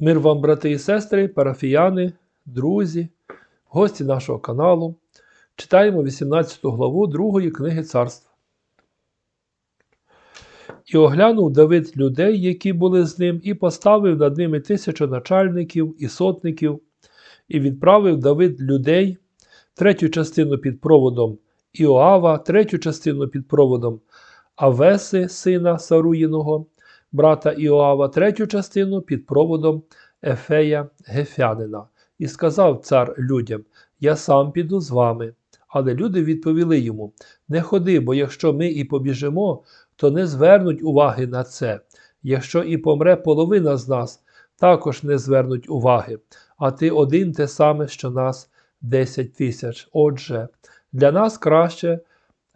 Мир вам, брати і сестри, парафіяни, друзі, гості нашого каналу. Читаємо 18 главу другої книги царства. І оглянув Давид людей, які були з ним, і поставив над ними тисячу начальників і сотників, і відправив Давид людей, третю частину під проводом Іоава, третю частину під проводом Авеси, сина Саруїного, брата Іоава, третю частину під проводом Ефея Гефянина. І сказав цар людям: Я сам піду з вами. Але люди відповіли йому: Не ходи, бо якщо ми і побіжимо, то не звернуть уваги на це. Якщо і помре половина з нас, також не звернуть уваги. А ти один те саме, що нас десять тисяч. Отже, для нас краще,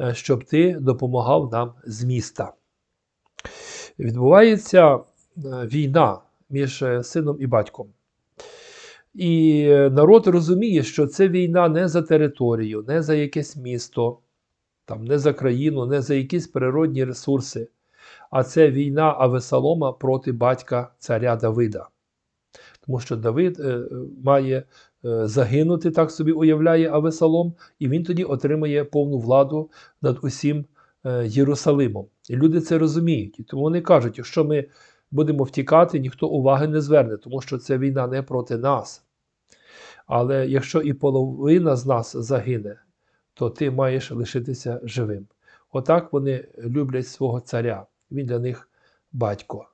е, щоб ти допомагав нам з міста. Відбувається е, війна між е, сином і батьком. І народ розуміє, що це війна не за територію, не за якесь місто, там, не за країну, не за якісь природні ресурси, а це війна Авесалома проти батька царя Давида. Тому що Давид е, має е, загинути, так собі уявляє Авесалом, і він тоді отримає повну владу над усім е, Єрусалимом. І люди це розуміють. І тому вони кажуть, якщо ми будемо втікати, ніхто уваги не зверне, тому що це війна не проти нас. Але якщо і половина з нас загине, то ти маєш лишитися живим. Отак вони люблять свого царя. Він для них батько.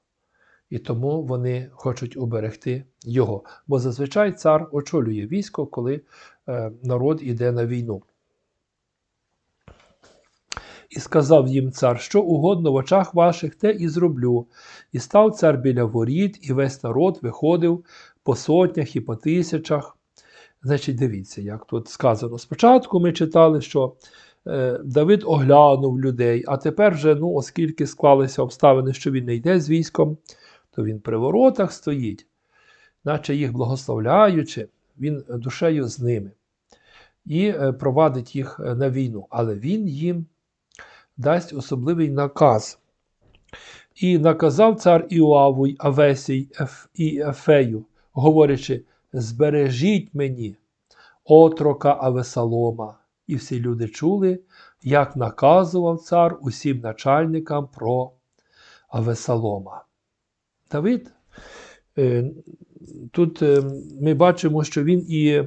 І тому вони хочуть уберегти його. Бо зазвичай цар очолює військо, коли е, народ іде на війну. І сказав їм цар, що угодно в очах ваших, те і зроблю. І став цар біля воріт, і весь народ виходив по сотнях і по тисячах. Значить, дивіться, як тут сказано. Спочатку ми читали, що е, Давид оглянув людей, а тепер вже, ну, оскільки склалися обставини, що він не йде з військом, то він при воротах стоїть, наче їх благословляючи, він душею з ними і е, провадить їх е, на війну. Але він їм дасть особливий наказ. І наказав цар Іоаву й Авесій і Ефею, говорячи, збережіть мені отрока Авесалома. І всі люди чули, як наказував цар усім начальникам про Авесалома. Давид, е, тут е, ми бачимо, що він і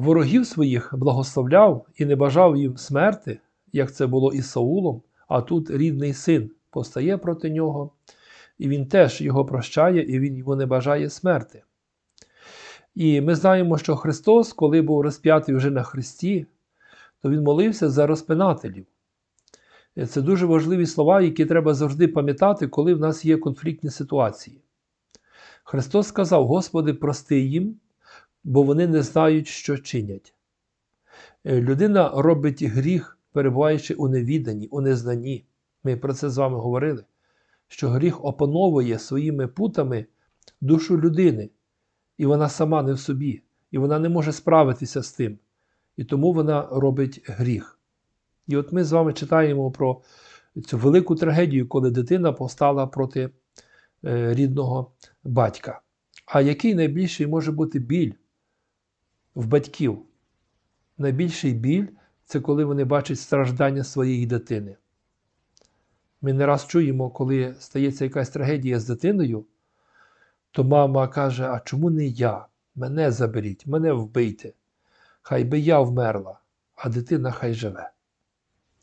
ворогів своїх благословляв і не бажав їм смерти, як це було із Саулом, а тут рідний син постає проти нього, і він теж його прощає, і він йому не бажає смерти. І ми знаємо, що Христос, коли був розп'ятий вже на Христі, то Він молився за розпинателів. Це дуже важливі слова, які треба завжди пам'ятати, коли в нас є конфліктні ситуації. Христос сказав: Господи, прости їм, бо вони не знають, що чинять. Е, людина робить гріх, перебуваючи у невіданні, у незнанні. Ми про це з вами говорили, що гріх опановує своїми путами душу людини, і вона сама не в собі, і вона не може справитися з тим. І тому вона робить гріх. І от ми з вами читаємо про цю велику трагедію, коли дитина постала проти е, рідного батька. А який найбільший може бути біль в батьків? Найбільший біль це коли вони бачать страждання своєї дитини. Ми не раз чуємо, коли стається якась трагедія з дитиною, то мама каже: А чому не я? Мене заберіть, мене вбийте. Хай би я вмерла, а дитина хай живе.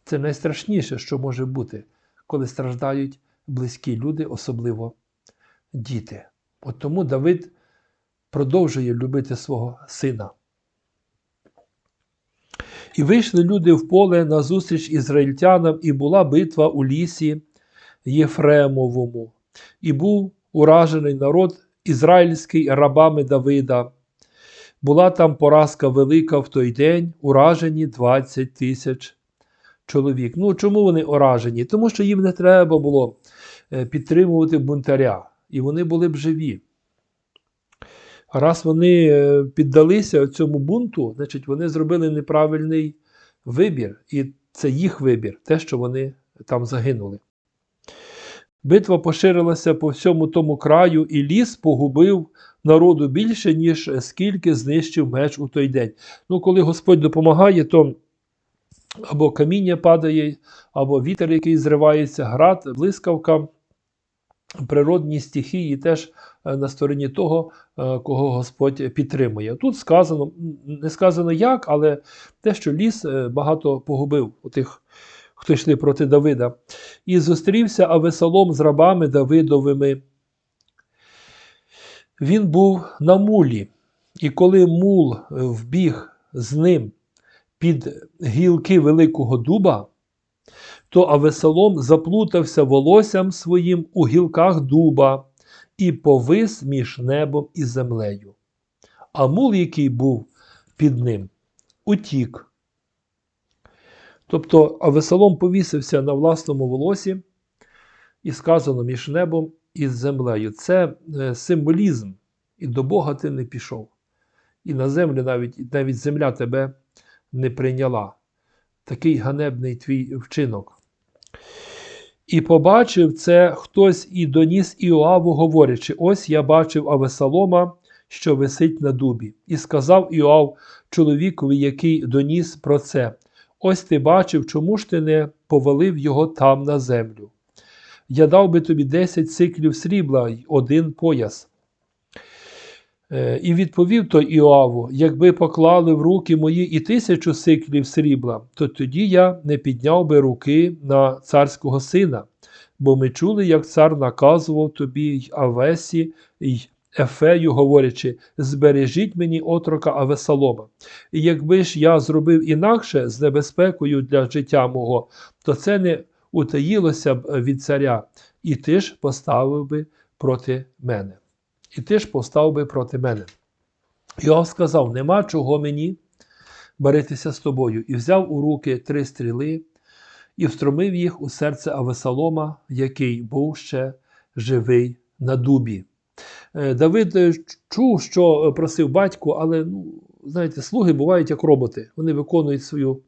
Це найстрашніше, що може бути, коли страждають близькі люди, особливо діти. От тому Давид продовжує любити свого сина. І вийшли люди в поле назустріч ізраїльтянам, і була битва у лісі Єфремовому, і був уражений народ ізраїльський рабами Давида. Була там поразка велика в той день, уражені 20 тисяч чоловік. Ну чому вони уражені? Тому що їм не треба було е, підтримувати бунтаря, і вони були б живі. Раз вони е, піддалися цьому бунту, значить вони зробили неправильний вибір, і це їх вибір, те, що вони там загинули. Битва поширилася по всьому тому краю, і ліс погубив народу більше, ніж скільки знищив меч у той день. Ну, коли Господь допомагає, то або каміння падає, або вітер, який зривається, град, блискавка. Природні стихії теж е, на стороні того, е, кого Господь підтримує. Тут сказано, не сказано як, але те, що ліс е, багато погубив у тих, хто йшли проти Давида. І зустрівся Авесалом з рабами Давидовими. Він був на мулі, і коли мул вбіг з ним під гілки Великого дуба, то Авесалом заплутався волоссям своїм у гілках дуба і повис між небом і землею. А мул, який був під ним, утік. Тобто Авесалом повісився на власному волосі, і сказано між небом і землею. Це е, символізм. І до Бога ти не пішов. І на землю навіть, навіть земля тебе не прийняла. Такий ганебний твій вчинок. І побачив це хтось і доніс Іоаву, говорячи: Ось я бачив Авесалома, що висить на дубі. І сказав Іоав чоловікові, який доніс про це: Ось ти бачив, чому ж ти не повалив його там на землю. Я дав би тобі десять циклів срібла й один пояс. Е, І відповів той Іоаву: якби поклали в руки мої і тисячу сиклів срібла, то тоді я не підняв би руки на царського сина, бо ми чули, як цар наказував тобі й Авесі й Ефею, говорячи: збережіть мені отрока Авесалома. І якби ж я зробив інакше з небезпекою для життя мого, то це не утаїлося б від царя, і ти ж поставив би проти мене і ти ж постав би проти мене. Йоав сказав: Нема чого мені баритися з тобою, і взяв у руки три стріли і встромив їх у серце Авесалома, який був ще живий на дубі. Е, Давид е, чув, що просив батько, але, ну, знаєте, слуги бувають як роботи. Вони виконують свою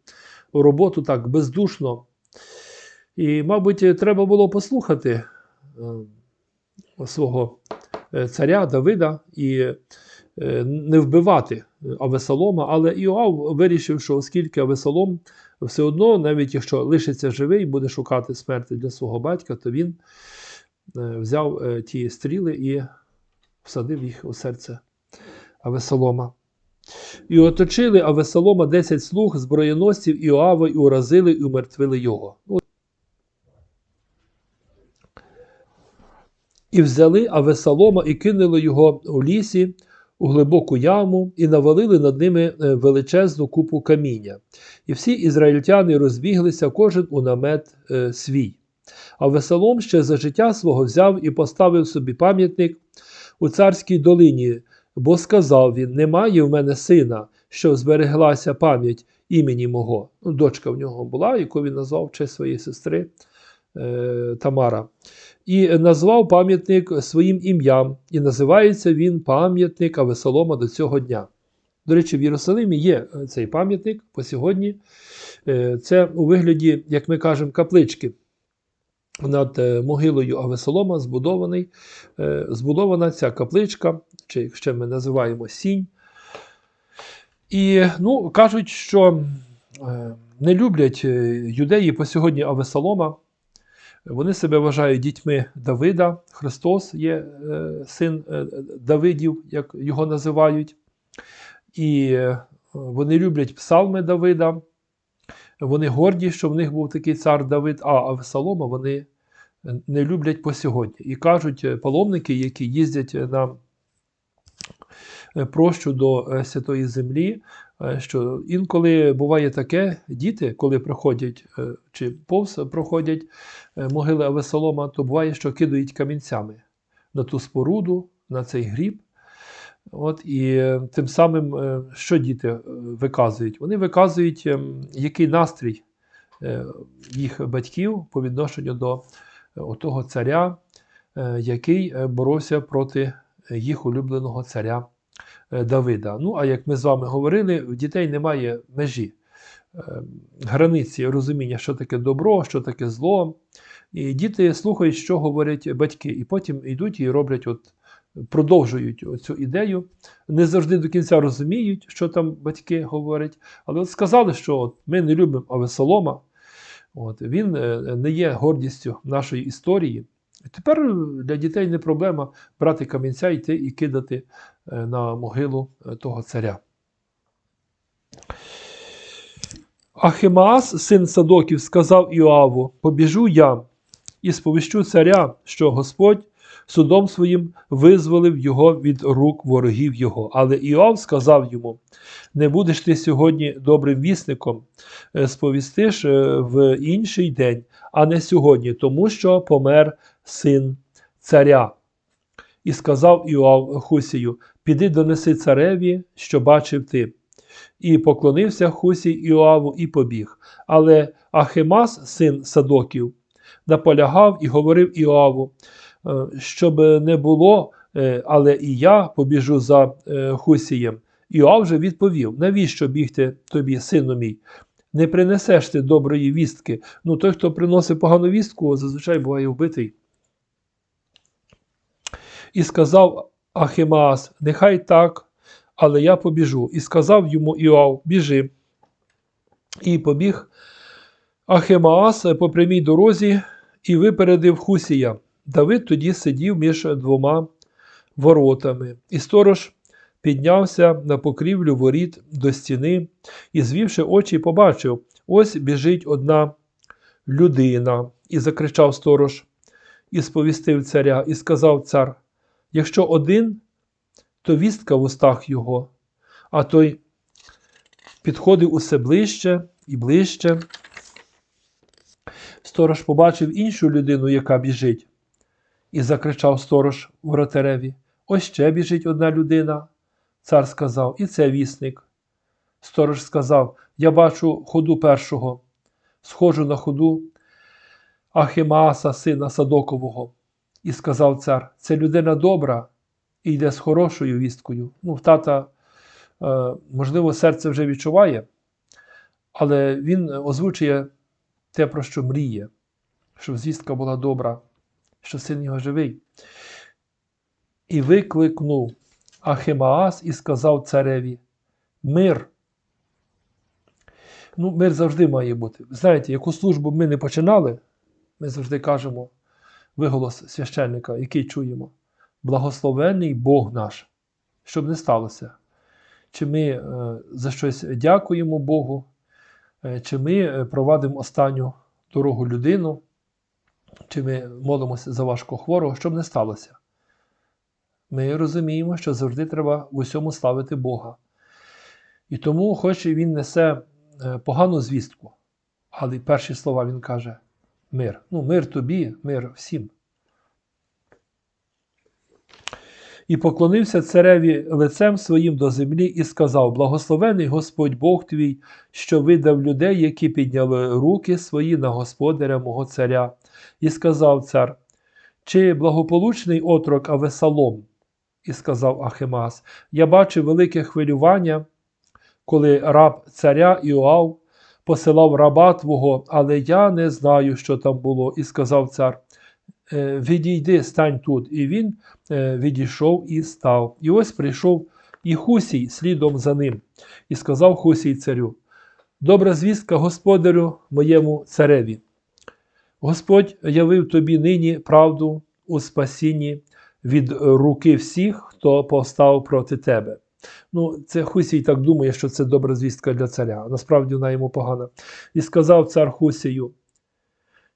роботу так бездушно. І, мабуть, треба було послухати е, свого царя Давида і е, не вбивати Авесолома, але Іоав вирішив, що оскільки Авесолом все одно, навіть якщо лишиться живий, буде шукати смерті для свого батька, то він е, взяв ті стріли і всадив їх у серце Авесолома. І оточили Авесолома 10 слуг зброєносців Іоава, і уразили, і умертвили його. І взяли Авесалома і кинули його у лісі у глибоку яму, і навалили над ними е, величезну купу каміння. І всі ізраїльтяни розбіглися кожен у намет е, свій. А Весалом ще за життя свого взяв і поставив собі пам'ятник у царській долині, бо сказав він: Немає в мене сина, що збереглася пам'ять імені мого. Ну, Дочка в нього була, яку він назвав честь своєї сестри Тамара і назвав пам'ятник своїм ім'ям, і називається він пам'ятник Авесолома до цього дня. До речі, в Єрусалимі є е, цей пам'ятник по сьогодні. Е, це у вигляді, як ми кажемо, каплички. Над е, могилою Авесолома збудований, збудована ця капличка, чи як ще ми називаємо сінь. І ну, кажуть, що не люблять юдеї по сьогодні Авесолома. Вони себе вважають дітьми Давида. Христос є е, син е, Давидів, як його називають. І е, вони люблять псалми Давида. Вони горді, що в них був такий цар Давид, а Авесалома вони не люблять по сьогодні. І кажуть паломники, які їздять на прощу до святої землі, що інколи буває таке, діти, коли проходять чи повз проходять Е, могили Авесолома, то буває, що кидають камінцями на ту споруду, на цей гріб. От, І е, тим самим, е, що діти виказують? Вони виказують, який настрій їх батьків по відношенню до того царя, який боровся проти їх улюбленого царя Давида. Ну, а як ми з вами говорили, в дітей немає межі, границі розуміння, що таке добро, що таке зло. І діти слухають, що говорять батьки, і потім йдуть і роблять, от, продовжують цю ідею. Не завжди до кінця розуміють, що там батьки говорять, але от сказали, що от, ми не любимо Авесолома, от, він е, не є гордістю нашої історії. Тепер для дітей не проблема брати камінця, йти і кидати е, на могилу е, того царя. Ахимаас, син Садоків, сказав Іоаву: Побіжу я і сповіщу царя, що Господь судом своїм визволив його від рук ворогів його. Але Іоав сказав йому: Не будеш ти сьогодні добрим вісником, е, сповістиш в інший день, а не сьогодні, тому що помер син царя. І сказав Іоав Хусію: Піди донеси цареві, що бачив ти. І поклонився Хусій Іоаву і побіг. Але Ахимас, син Садоків, наполягав і говорив Іоаву, е, щоб не було, е, але і я побіжу за е, Хусієм. Іоав же відповів: навіщо бігти тобі, сину мій? Не принесеш ти доброї вістки. Ну, той, хто приносить погану вістку, зазвичай буває вбитий. І сказав Ахимаас, нехай так, але я побіжу. І сказав йому Іоав, біжи. І побіг Ахимаас по прямій дорозі і випередив Хусія. Давид тоді сидів між двома воротами. І сторож піднявся на покрівлю воріт до стіни і, звівши очі, побачив: ось біжить одна людина. І закричав сторож, і сповістив царя, і сказав цар: Якщо один, то вістка в устах його, а той підходив усе ближче і ближче. Сторож побачив іншу людину, яка біжить, і закричав сторож воротареві: Ось ще біжить одна людина. Цар сказав, і це вісник. Сторож сказав: Я бачу ходу першого, схожу на ходу Ахимааса, сина Садокового. І сказав цар: це людина добра і йде з хорошою вісткою. Ну, в тата, е, можливо, серце вже відчуває, але він озвучує те, про що мріє, щоб звістка була добра, що син його живий. І викликнув Ахимаас і сказав цареві: Мир. Ну, мир завжди має бути. Знаєте, яку службу ми не починали, ми завжди кажемо виголос священника, який чуємо. Благословений Бог наш, щоб не сталося. Чи ми е, за щось дякуємо Богу, е, чи ми е, провадимо останню дорогу людину, чи ми молимося за важко хворого, щоб не сталося. Ми розуміємо, що завжди треба в усьому славити Бога. І тому, хоч він несе погану звістку, але перші слова він каже: мир. Ну, мир тобі, мир всім. І поклонився цареві лицем своїм до землі і сказав: Благословений Господь Бог твій, що видав людей, які підняли руки свої на господаря мого царя. І сказав цар: Чи благополучний отрок Авесалом? І сказав Ахимас: Я бачив велике хвилювання, коли раб царя Іоав посилав раба твого, але я не знаю, що там було. І сказав цар: «Е, Відійди, стань тут. І він е, відійшов і став. І ось прийшов і Хусій слідом за ним, і сказав Хусій царю: Добра звістка господарю моєму цареві. Господь явив тобі нині правду у спасінні від руки всіх, хто повстав проти тебе. Ну, це Хусій так думає, що це добра звістка для царя. Насправді вона йому погана. І сказав цар Хусію,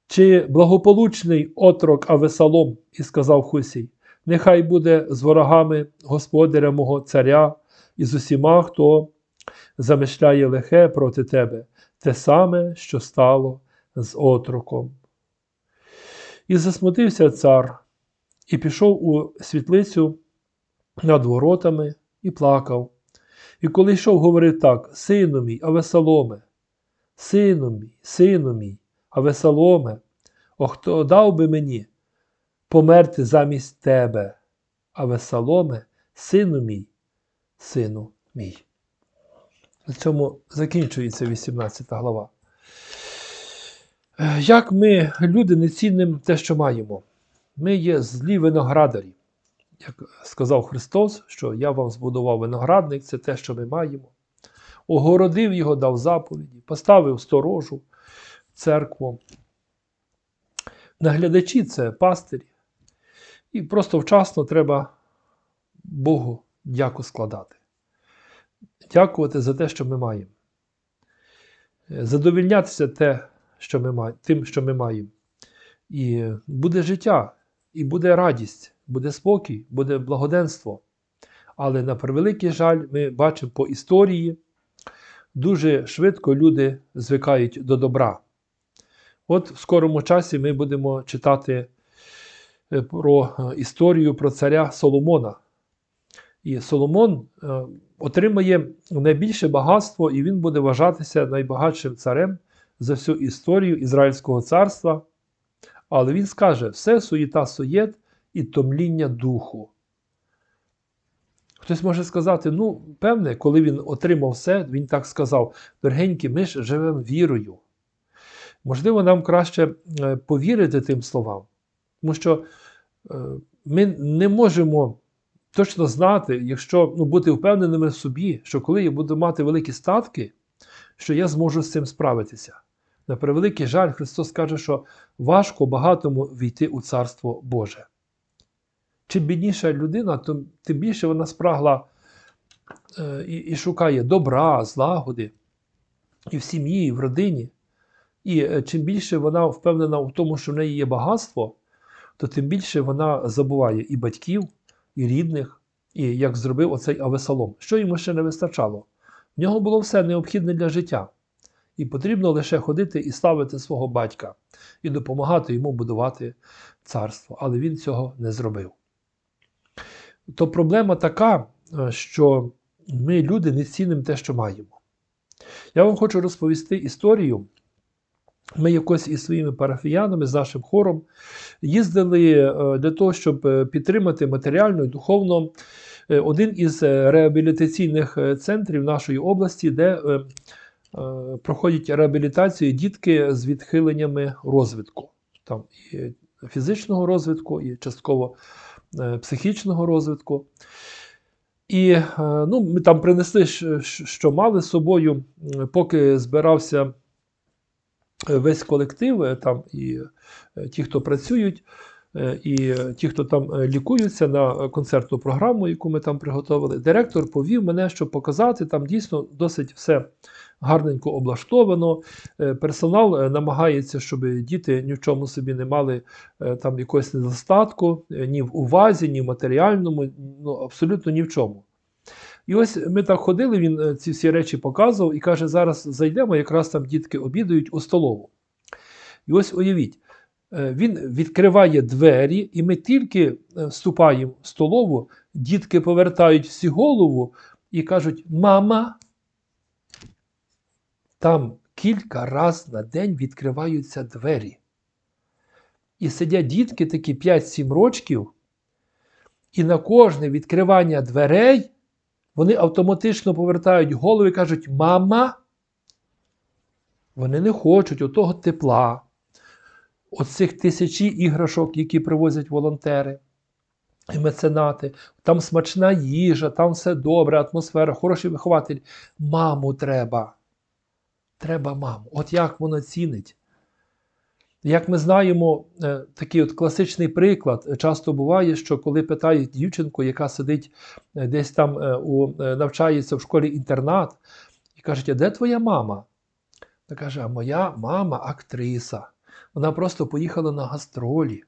чи благополучний отрок Авесалом, і сказав Хусій, нехай буде з ворогами господаря мого царя і з усіма, хто замишляє лихе проти тебе, те саме, що стало з отроком. І засмутився цар, і пішов у світлицю над воротами і плакав. І коли йшов, говорив так: Сину мій, Авесаломе, сину мій, сину мій, Авесаломе, о хто дав би мені померти замість тебе, Авесаломе, сину мій, сину мій. На цьому закінчується 18 глава. Е, Як ми, люди, не цінимо те, що маємо? Ми є злі виноградарі. Як сказав Христос, що я вам збудував виноградник, це те, що ми маємо. Огородив його, дав заповіді, поставив сторожу, церкву. Наглядачі це пастирі. І просто вчасно треба Богу дяку складати. Дякувати за те, що ми маємо. Задовільнятися те, що ми маємо, тим, що ми маємо. І буде життя, і буде радість, буде спокій, буде благоденство. Але на превеликий жаль, ми бачимо по історії, дуже швидко люди звикають до добра. От в скорому часі ми будемо читати е, про е, історію про царя Соломона. І Соломон е, отримає найбільше багатство, і він буде вважатися найбагатшим царем за всю історію Ізраїльського царства. Але він скаже: все суєта суєт і томління духу. Хтось може сказати, ну, певне, коли він отримав все, він так сказав: дорогенькі, ми ж живемо вірою. Можливо, нам краще е, повірити тим словам, тому що е, ми не можемо точно знати, якщо ну, бути впевненими в собі, що коли я буду мати великі статки, що я зможу з цим справитися. На превеликий жаль, Христос каже, що важко багатому війти у Царство Боже. Чим бідніша людина, тим більше вона спрагла е, і, і шукає добра, злагоди і в сім'ї, і в родині. І е, чим більше вона впевнена в тому, що в неї є багатство, то тим більше вона забуває і батьків, і рідних, і як зробив оцей Авесалом. Що йому ще не вистачало? В нього було все необхідне для життя. І потрібно лише ходити і ставити свого батька, і допомагати йому будувати царство. Але він цього не зробив. То проблема така, е, що ми, люди, не цінимо те, що маємо. Я вам хочу розповісти історію. Ми якось із своїми парафіянами, з нашим хором їздили е, для того, щоб е, підтримати матеріально і духовно один із реабілітаційних центрів нашої області, де проходять реабілітацію дітки з відхиленнями розвитку. Там і фізичного розвитку, і частково психічного розвитку. І ну, ми там принесли, що мали з собою, поки збирався весь колектив, там і ті, хто працюють, і ті, хто там лікуються на концертну програму, яку ми там приготували. Директор повів мене, щоб показати, там дійсно досить все гарненько облаштовано. Персонал намагається, щоб діти ні в чому собі не мали там якогось недостатку, ні в увазі, ні в матеріальному, ну абсолютно ні в чому. І ось ми так ходили, він ці всі речі показував і каже: зараз зайдемо, якраз там дітки обідають у столову. І ось уявіть, він відкриває двері, і ми тільки вступаємо в столову, дітки повертають всі голову і кажуть: Мама! Там кілька раз на день відкриваються двері. І сидять дітки такі 5-7 рочків, і на кожне відкривання дверей вони автоматично повертають голову і кажуть: Мама, вони не хочуть отого тепла, оцих тисячі іграшок, які привозять волонтери і меценати. Там смачна їжа, там все добре, атмосфера, хороший вихователь. Маму треба. Треба маму. От як воно цінить. Як ми знаємо, такий от класичний приклад часто буває, що коли питають дівчинку, яка сидить десь там у, навчається в школі інтернат, і кажуть, а де твоя мама? Вона каже, а моя мама актриса. Вона просто поїхала на гастролі.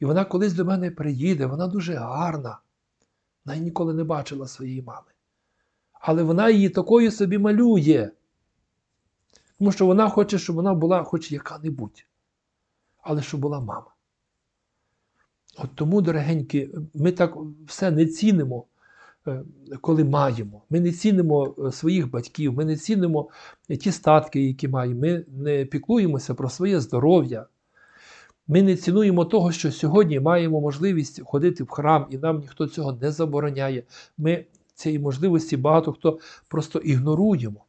І вона колись до мене приїде, вона дуже гарна. Вона ніколи не бачила своєї мами. Але вона її такою собі малює. Тому що вона хоче, щоб вона була хоч яка-небудь але щоб була мама. От тому, дорогенькі, ми так все не цінимо, коли маємо. Ми не цінимо своїх батьків, ми не цінимо ті статки, які маємо. Ми не піклуємося про своє здоров'я. Ми не цінуємо того, що сьогодні маємо можливість ходити в храм, і нам ніхто цього не забороняє. Ми цієї можливості багато хто просто ігноруємо.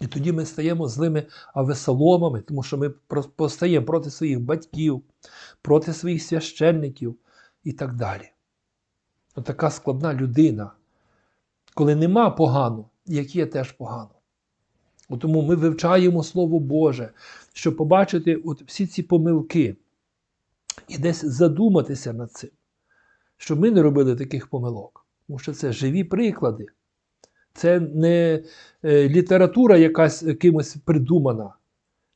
І тоді ми стаємо злими авесоломами, тому що ми постаємо проти своїх батьків, проти своїх священників і так далі. Отака складна людина, коли нема погано, як є теж погано. От Тому ми вивчаємо Слово Боже, щоб побачити от всі ці помилки і десь задуматися над цим, щоб ми не робили таких помилок. Тому що це живі приклади. Це не е, література якась кимось придумана.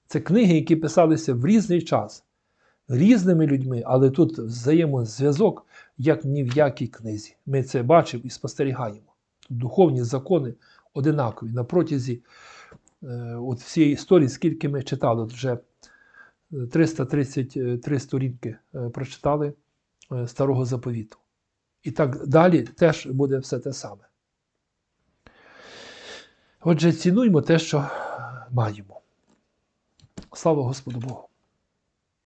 Це книги, які писалися в різний час, різними людьми, але тут взаємозв'язок, як ні в якій книзі. Ми це бачимо і спостерігаємо. Духовні закони одинакові на протязі е, от всієї історії, скільки ми читали, от вже е, 333 сторінки е, прочитали е, Старого Заповіту. І так далі теж буде все те саме. Отже, цінуймо те, що маємо. Слава Господу Богу!